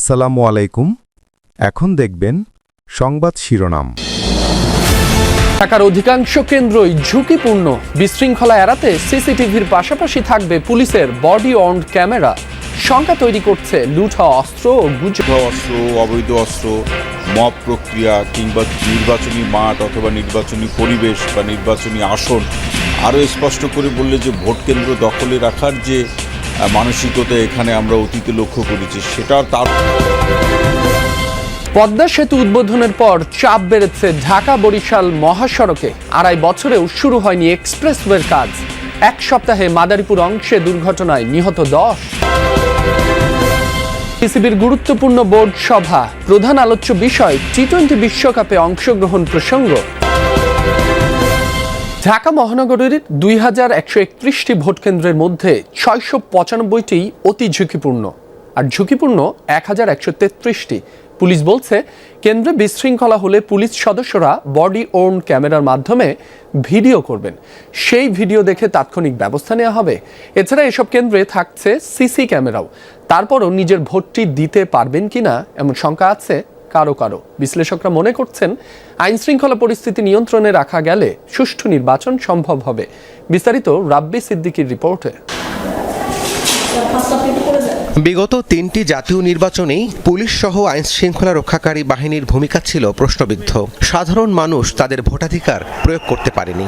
আসসালামু আলাইকুম। এখন দেখবেন সংবাদ শিরোনাম। ঢাকার অধিকাংশ কেন্দ্রই ঝুঁকিপূর্ণ। বিশৃঙ্খলা এড়াতে সিসিটিভির পাশাপাশি থাকবে পুলিশের বডি অন ক্যামেরা। শঙ্কা তৈরি করছে লুট হওয়া অস্ত্র ও গুজব। অস্ত্র অবৈধ অস্ত্র মপ প্রক্রিয়া কিংবা নির্বাচনী মাঠ অথবা নির্বাচনী পরিবেশ বা নির্বাচনী আসন। আরও স্পষ্ট করে বললে যে ভোট কেন্দ্র দখলে রাখার যে মানসিকতা এখানে আমরা অতীতে লক্ষ্য করেছি, সেটা তার পদ্মা সেতু উদ্বোধনের পর চাপ বেড়েছে ঢাকা বরিশাল মহাসড়কে। আড়াই বছরেও শুরু হয়নি এক্সপ্রেসওয়ের কাজ। এক সপ্তাহে মাদারীপুর অংশে দুর্ঘটনায় নিহত দশ। পিসিবির গুরুত্বপূর্ণ বোর্ড সভা। প্রধান আলোচ্য বিষয় টি টোয়েন্টি বিশ্বকাপে অংশগ্রহণ প্রসঙ্গ। ঢাকা মহানগরীর দুই হাজার একশো একত্রিশটি ভোট কেন্দ্রের মধ্যে ছয়শো পঁচানব্বইটি অতি ঝুঁকিপূর্ণ। আর ঝুঁকিপূর্ণ এক হাজার একশো তেত্রিশটি। পুলিশ বলছে, কেন্দ্রে বিশৃঙ্খলা হলে পুলিশ সদস্যরা বডি ওর্ন ক্যামেরার মাধ্যমে ভিডিও করবেন। সেই ভিডিও দেখে তাৎক্ষণিক ব্যবস্থা নেওয়া হবে। এছাড়া এসব কেন্দ্রে থাকছে সিসি ক্যামেরাও। তারপরও নিজের ভোটটি দিতে পারবেন কিনা এমন শঙ্কা আছে কারও কারও। বিশ্লেষকরা মনে করছেন, আইন শৃঙ্খলা পরিস্থিতি নিয়ন্ত্রণে রাখা গেলে সুষ্ঠু নির্বাচন সম্ভব হবে। বিস্তারিত রাব্বি সিদ্দিকির রিপোর্টে। বিগত তিনটি জাতীয় নির্বাচনেই পুলিশ সহ আইন শৃঙ্খলা রক্ষাকারী বাহিনীর ভূমিকা ছিল প্রশ্নবিদ্ধ। সাধারণ মানুষ তাদের ভোটাধিকার প্রয়োগ করতে পারেনি।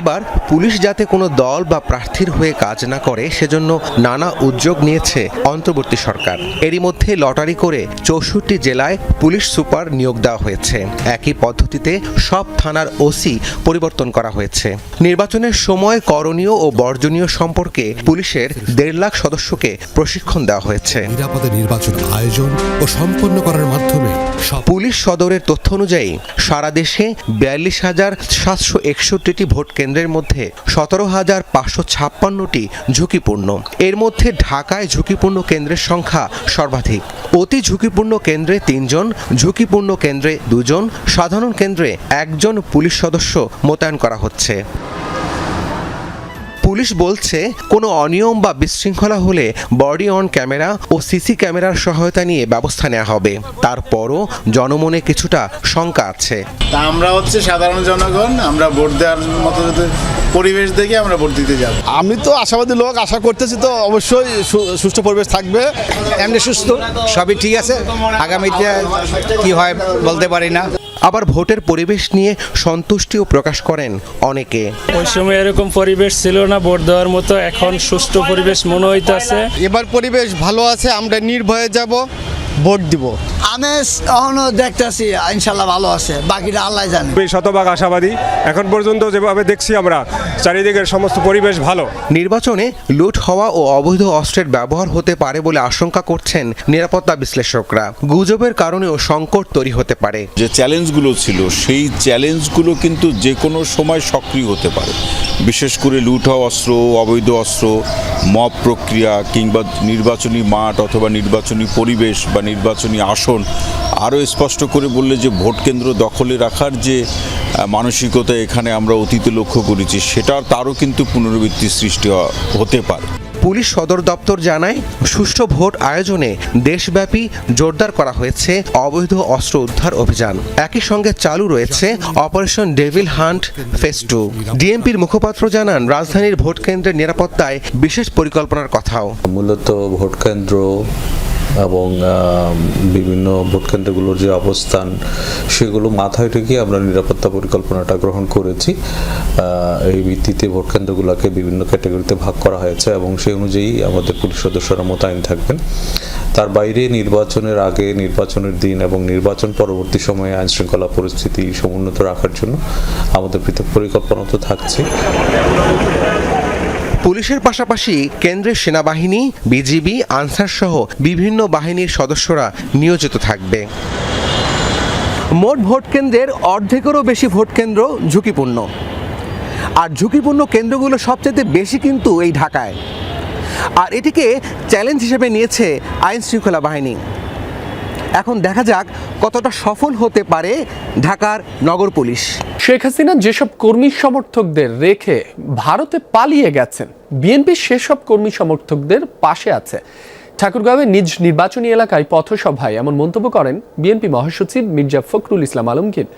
এবার পুলিশ যাতে কোনো দল বা প্রার্থীর হয়ে কাজ না করে সেজন্য নানা উদ্যোগ নিয়েছে অন্তর্বর্তী সরকার। এরই মধ্যে লটারি করে চৌষট্টি জেলায় পুলিশ সুপার নিয়োগ দেওয়া হয়েছে। একই পদ্ধতিতে সব থানার ওসি পরিবর্তন করা হয়েছে। নির্বাচনের সময় করণীয় ও বর্জনীয় সম্পর্কে পুলিশের দেড় লাখ সদস্যকে প্রশিক্ষণ দেওয়া হয়েছে। নিরাপদে নির্বাচন আয়োজন ও সম্পন্ন করার মাধ্যমে পুলিশ সদরের তথ্য অনুযায়ী সারা দেশে বিয়াল্লিশ হাজার সাতশো একষট্টিটি ভোট কেন্দ্রের মধ্যে সতেরো হাজার পাঁচশো ছাপ্পান্নটি ঝুঁকিপূর্ণ। এর মধ্যে ঢাকায় ঝুঁকিপূর্ণ কেন্দ্রের সংখ্যা সর্বাধিক। অতি ঝুঁকিপূর্ণ কেন্দ্রে তিনজন, ঝুঁকিপূর্ণ কেন্দ্রে দুজন, সাধারণ কেন্দ্রে একজন পুলিশ সদস্য মোতায়েন করা হচ্ছে। পুলিশ বলছে কোনো অনিয়ম বা বিশৃঙ্খলা হলে বডি অন ক্যামেরা ও সিসি ক্যামেরার সহায়তা নিয়ে ব্যবস্থা নেওয়া হবে। তারপরও জনমনে কিছুটা শঙ্কা আছে। তা আমরা হচ্ছে সাধারণ জনগণ আমরা ভোট দেওয়ার মতো পরিবেশ দেখে আমরা ভোট দিতে যাব। আমি তো আশাবাদী লোক আশা করতেছি তো অবশ্যই সু- সুষ্ঠু পরিবেশ থাকবে। এমনি সুস্থ সবই ঠিক আছে। আগামীতে কি হয় বলতে পারি না। আবার ভোটের পরিবেশ নিয়ে সন্তুষ্টিও প্রকাশ করেন অনেকে। ওই সময় এরকম পরিবেশ ছিল না ভোট দেওয়ার মতো। এখন সুষ্ঠু পরিবেশ মনে হইতেছে। এবার পরিবেশ ভালো আছে আমরা নির্ভয়ে যাব। ভোট দিব। আমি এখনও দেখতেছি ইনশাল্লাহ ভালো আছে। বাকিটা আল্লাহ জানে। শতভাগ আশাবাদী। এখন পর্যন্ত যেভাবে দেখছি আমরা চারিদিকের সমস্ত পরিবেশ ভালো। নির্বাচনে লুট হওয়া ও অবৈধ অস্ত্রের ব্যবহার হতে পারে বলে আশঙ্কা করছেন নিরাপত্তা বিশ্লেষকরা। গুজবের কারণেও সংকট তৈরি হতে পারে। যে চ্যালেঞ্জগুলো ছিল সেই চ্যালেঞ্জগুলো কিন্তু যে কোনো সময় সক্রিয় হতে পারে। বিশেষ করে লুট হওয়া অস্ত্র অবৈধ অস্ত্র মব প্রক্রিয়া কিংবা নির্বাচনী মাঠ অথবা নির্বাচনী পরিবেশ বা নির্বাচনী আসন আরও স্পষ্ট করে বললে যে ভোট কেন্দ্র দখলে রাখার যে মানসিকতা এখানে আমরা অতীতে লক্ষ্য করেছি সেটা তারও কিন্তু পুনরাবৃত্তি সৃষ্টি হতে পারে। পুলিশ সদর দপ্তর জানায় সুষ্ঠু ভোট আয়োজনে দেশব্যাপী জোরদার করা হয়েছে অবৈধ অস্ত্র উদ্ধার অভিযান। একই সঙ্গে চালু রয়েছে operation devil hunt phase two. ডিএমপির মুখপাত্র জানান রাজধানীর ভোট কেন্দ্রের নিরাপত্তায় বিশেষ পরিকল্পনার কথাও। মূলত ভোট কেন্দ্র এবং বিভিন্ন ভোট কেন্দ্রগুলোর যে অবস্থান, সেগুলো মাথায় রেখে আমরা নিরাপত্তা পরিকল্পনাটা গ্রহণ করেছি। এই ভিত্তিতে ভোট কেন্দ্রগুলোকে বিভিন্ন ক্যাটাগরিতে ভাগ করা হয়েছে এবং সেই অনুযায়ী আমাদের পুলিশ সদস্যরা মোতায়েন থাকবেন। তার বাইরে নির্বাচনের আগে, নির্বাচনের দিন এবং নির্বাচন পরবর্তী সময়ে আইন শৃঙ্খলা পরিস্থিতি সমুন্নত রাখার জন্য আমাদের পৃথক পরিকল্পনা তো থাকছে পুলিশের পাশাপাশি কেন্দ্রের সেনাবাহিনী, বিজিবি, আনসার সহ বিভিন্ন বাহিনীর সদস্যরা নিয়োজিত থাকবে। মোট ভোট কেন্দ্রের অর্ধেকেরও বেশি ভোট কেন্দ্র ঝুঁকিপূর্ণ। আর ঝুঁকিপূর্ণ কেন্দ্রগুলো সবচেয়ে বেশি কিন্তু এই ঢাকায়। আর এটিকে চ্যালেঞ্জ হিসেবে নিয়েছে আইন শৃঙ্খলা বাহিনী। এখন দেখা যাক কতটা সফল হতে পারে ঢাকার নগর পুলিশ। শেখ হাসিনা যেসব কর্মী সমর্থকদের রেখে ভারতে পালিয়ে গেছেন, বিএনপি সেসব কর্মী সমর্থকদের পাশে আছে। ঠাকুরগাঁওয়ে নিজ নির্বাচনী এলাকায় পথসভায় এমন মন্তব্য করেন বিএনপি মহাসচিব মির্জা ফখরুল ইসলাম আলমগীর।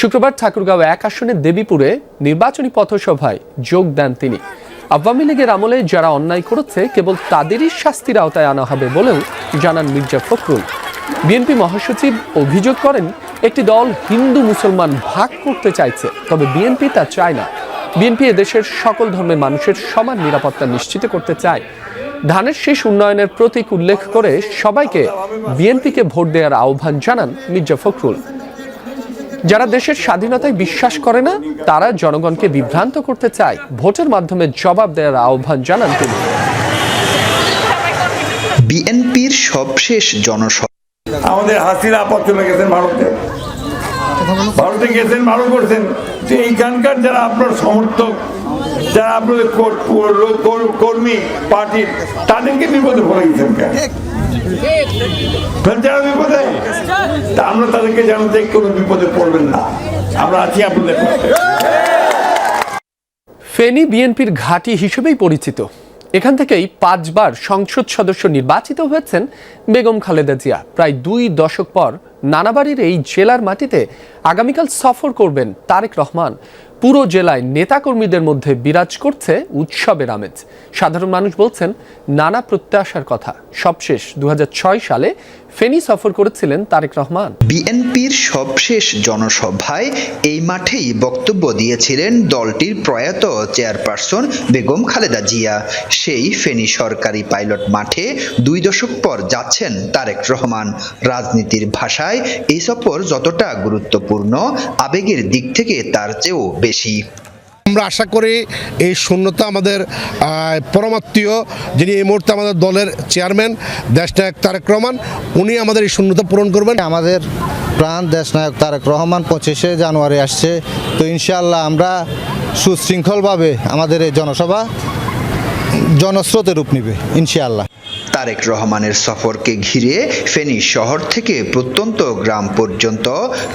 শুক্রবার ঠাকুরগাঁও এক আসনে দেবীপুরে নির্বাচনী পথসভায় যোগ দেন তিনি। আওয়ামী লীগের আমলে যারা অন্যায় করেছে, কেবল তাদেরই শাস্তির আওতায় আনা হবে বলেও জানান মির্জা ফখরুল। বিএনপি মহাসচিব অভিযোগ করেন একটি দল হিন্দু মুসলমান ভাগ করতে চাইছে তবে বিএনপি তা চায় না। বিএনপি দেশের সকল ধর্মের মানুষের সমান নিরাপত্তা নিশ্চিত করতে চায়। ধানের শেষ উন্নয়নের প্রতীক উল্লেখ করে সবাইকে বিএনপিকে ভোট দেওয়ার আহ্বান জানান মির্জা ফখরুল। যারা দেশের স্বাধীনতায় বিশ্বাস করে না তারা জনগণকে বিভ্রান্ত করতে চায়। ভোটের মাধ্যমে জবাব দেওয়ার আহ্বান জানান তিনি। বিএনপির সবশেষ জনসভা আমাদের হাসিনা পথ চলে গেছেন ভারতে। ভারতে গেছেন ভালো করছেন যে এইখানকার যারা আপনার সমর্থক, যারা আপনাদের কর- কর- কর- কর্মী পার্টির তাদেরকে বিপদে পড়ে গেছেন কেন? আমরা তাদেরকে জানাতে কোনো বিপদে পড়বেন না। আমরা আছি আপনাদের ফেনী বিএনপির ঘাঁটি হিসেবেই পরিচিত। এখান থেকেই পাঁচবার সংসদ সদস্য নির্বাচিত হয়েছেন বেগম খালেদা জিয়া। প্রায় দুই দশক পর নানাবাড়ির এই জেলার মাটিতে আগামীকাল সফর করবেন তারেক রহমান। পুরো জেলায় নেতাকর্মীদের মধ্যে বিরাজ করছে উৎসবের আমেজ। সাধারণ মানুষ বলছেন, নানা প্রত্যাশার কথা। সবশেষ দু হাজার ছয় সালে ফেনী সফর করেছিলেন তারেক রহমান। বিএনপির সবশেষ জনসভায় এই মাঠেই বক্তব্য দিয়েছিলেন দলটির প্রয়াত চেয়ারপারসন বেগম খালেদা জিয়া। সেই ফেনী সরকারি পাইলট মাঠে দুই দশক পর যাচ্ছেন তারেক রহমান। রাজনীতির ভাষায় এই সফর যতটা গুরুত্বপূর্ণ, আবেগের দিক থেকে তার চেয়েও বেশি। আমরা আশা করি এই শূন্যতা আমাদের পরমাত্মীয়, যিনি এই মুহূর্তে আমাদের দলের চেয়ারম্যান, দেশনায়ক তারেক রহমান, উনি আমাদের এই শূন্যতা পূরণ করবেন। আমাদের প্রাণ দেশনায়ক তারেক রহমান পঁচিশে জানুয়ারি আসছে। তো ইনশাআল্লাহ আমরা সুশৃঙ্খলভাবে আমাদের এই জনসভা জনস্রোতে রূপ নিবে, ইনশাআল্লাহ। তারেক রহমানের সফরকে ঘিরে ফেনী শহর থেকে প্রত্যন্ত গ্রাম পর্যন্ত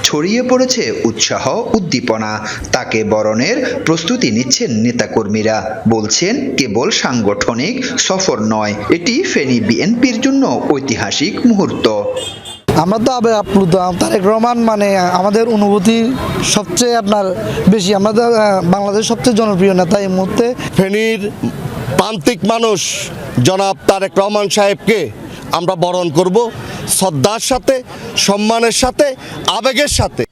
ছড়িয়ে পড়েছে উৎসাহ উদ্দীপনা। তাকে বরণের প্রস্তুতি নিচ্ছেন নেতাকর্মীরা। বলছেন কেবল সাংগঠনিক সফর নয় এটি ফেনী বিএনপির জন্য ঐতিহাসিক মুহূর্ত। আমরা তো আবে আপ্লুত তারেক রহমান মানে আমাদের অনুভূতি সবচেয়ে আপনার বেশি। আমাদের বাংলাদেশ সবচেয়ে জনপ্রিয় নেতা এই মুহূর্তে। ফেনীর প্রান্তিক মানুষ জনাব তারেক রহমান সাহেবকে আমরা বরণ করব শ্রদ্ধার সাথে সম্মানের সাথে আবেগের সাথে।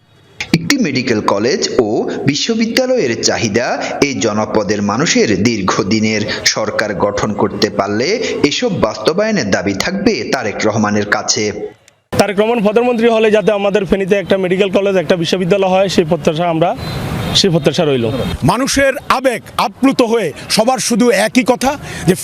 একটি মেডিকেল কলেজ ও বিশ্ববিদ্যালয়ের চাহিদা এই জনপদের মানুষের দীর্ঘদিনের সরকার গঠন করতে পারলে এসব বাস্তবায়নের দাবি থাকবে তারেক রহমানের কাছে। তারেক রহমান প্রধানমন্ত্রী হলে যাতে আমাদের ফেনীতে একটা মেডিকেল কলেজ একটা বিশ্ববিদ্যালয় হয় সেই প্রত্যাশা আমরা সেই প্রত্যাশা রইল। মানুষের আবেগ আপ্লুত হয়ে সবার শুধু একই কথা যে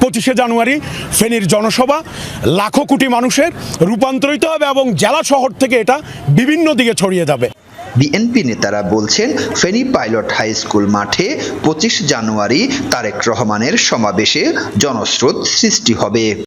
পঁচিশে জানুয়ারি ফেনীর জনসভা লাখো কোটি মানুষের রূপান্তরিত হবে এবং জেলা শহর থেকে এটা বিভিন্ন দিকে ছড়িয়ে যাবে। বিএনপি নেতারা বলছেন ফেনী পাইলট হাই স্কুল মাঠে পঁচিশ জানুয়ারি তারেক রহমানের সমাবেশে জনস্রোত সৃষ্টি হবে।